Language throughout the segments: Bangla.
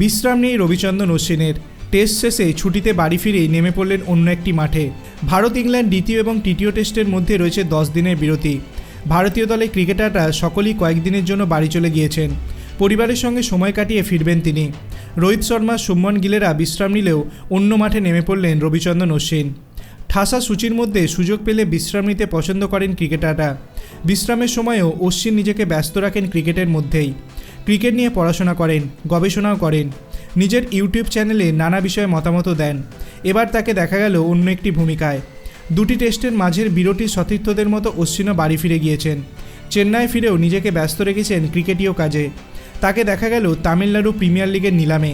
বিশ্রাম নেই রবিচন্দ্রন অশ্বিনের টেস্ট শেষে ছুটিতে বাড়ি ফিরেই নেমে পড়লেন অন্য একটি মাঠে। ভারত ইংল্যান্ড দ্বিতীয় এবং তৃতীয় টেস্টের মধ্যে রয়েছে দশ দিনের বিরতি। ভারতীয় দলের ক্রিকেটাররা সকলেই কয়েকদিনের জন্য বাড়ি চলে গিয়েছেন। পরিবারের সঙ্গে সময় কাটিয়ে ফিরবেন তিনি। রোহিত শর্মা, শুভমন গিলেরা বিশ্রাম নিলেও অন্য মাঠে নেমে পড়লেন রবিচন্দ্রন অশ্বিন। ঠাসা সূচির মধ্যে সুযোগ পেলে বিশ্রাম নিতে পছন্দ করেন ক্রিকেটাররা। বিশ্রামের সময়ও অশ্বিন নিজেকে ব্যস্ত রাখেন ক্রিকেটের মধ্যেই। ক্রিকেট নিয়ে পড়াশোনা করেন, গবেষণাও করেন। নিজের ইউটিউব চ্যানেলে নানা বিষয়ে মতামত দেন। এবার তাকে দেখা গেল অন্য একটি ভূমিকায়। দুটি টেস্টের মাঝের বিরতি সতীর্থদের মতো অশ্বিনও বাড়ি ফিরে গিয়েছেন। চেন্নাই ফিরেও নিজেকে ব্যস্ত রেখেছেন ক্রিকেটীয় কাজে। তাকে দেখা গেল তামিলনাড়ু প্রিমিয়ার লিগের নিলামে।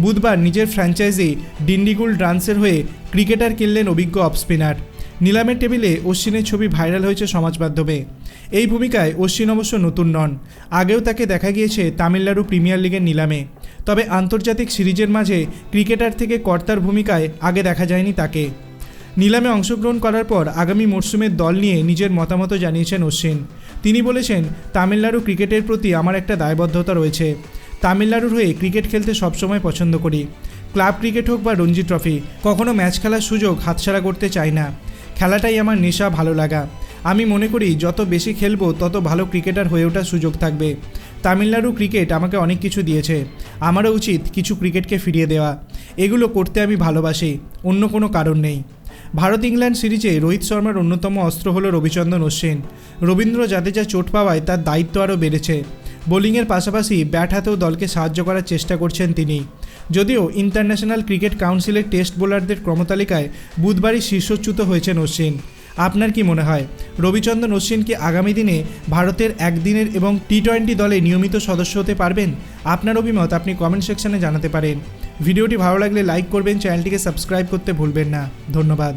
বুধবার নিজের ফ্র্যাঞ্চাইজি ডিন্ডিগুল ড্রান্সের হয়ে ক্রিকেটার কিনলেন অভিজ্ঞ অফ স্পিনার। নিলামের টেবিলে অশ্বিনের ছবি ভাইরাল হয়েছে সমাজ মাধ্যমে। এই ভূমিকায় অশ্বিন অবশ্য নতুন নন। আগেও তাকে দেখা গিয়েছে তামিলনাড়ু প্রিমিয়ার লিগের নিলামে। তবে আন্তর্জাতিক সিরিজের মাঝে ক্রিকেটার থেকে কর্তার ভূমিকায় আগে দেখা যায়নি তাকে। নিলামে অংশগ্রহণ করার পর আগামী মরশুমের দল নিয়ে নিজের মতামত জানিয়েছেন অশ্বিন। তিনি বলেছেন, তামিলনাড়ু ক্রিকেটের প্রতি আমার একটা দায়বদ্ধতা রয়েছে। তামিলনাড়ুর হয়ে ক্রিকেট খেলতে সবসময় পছন্দ করি। ক্লাব ক্রিকেট হোক বা রঞ্জি ট্রফি, কখনো ম্যাচ খেলার সুযোগ হাতছাড়া করতে চাই না। খেলাটাই আমার নেশা, ভালো লাগা। আমি মনে করি, যত বেশি খেলব, তত ভালো ক্রিকেটার হয়ে ওঠার সুযোগ থাকবে। তামিলনাড়ু ক্রিকেট আমাকে অনেক কিছু দিয়েছে। আমারও উচিত কিছু ক্রিকেটকে ফিরিয়ে দেওয়া। এগুলো করতে আমি ভালোবাসি, অন্য কোনো কারণ নেই। ভারত ইংল্যান্ড সিরিজে রোহিত শর্মার অন্যতম অস্ত্র হল রবিচন্দ্রন অশ্বিন। রবীন্দ্র জাদেজা চোট পাওয়ায় তার দায়িত্ব আরও বেড়েছে। বোলিংয়ের পাশাপাশি ব্যাট হাতেও দলকে সাহায্য করার চেষ্টা করছেন তিনি। যদিও ইন্টারন্যাশনাল ক্রিকেট কাউন্সিলের টেস্ট বোলারদের ক্রমতালিকায় বুধবারই শীর্ষচ্যুত হয়েছেন অশ্বিন। আপনার কি মনে হয়? রবিচন্দ্রন অশ্বিন কি আগামী দিনে ভারতের একদিনের এবং টি টোয়েন্টি দলে নিয়মিত সদস্য হতে পারবেন? আপনার অভিমত আপনি কমেন্ট সেকশনে জানাতে পারেন। ভিডিওটি ভালো লাগলে লাইক করবেন, চ্যানেলটিকে সাবস্ক্রাইব করতে ভুলবেন না। ধন্যবাদ।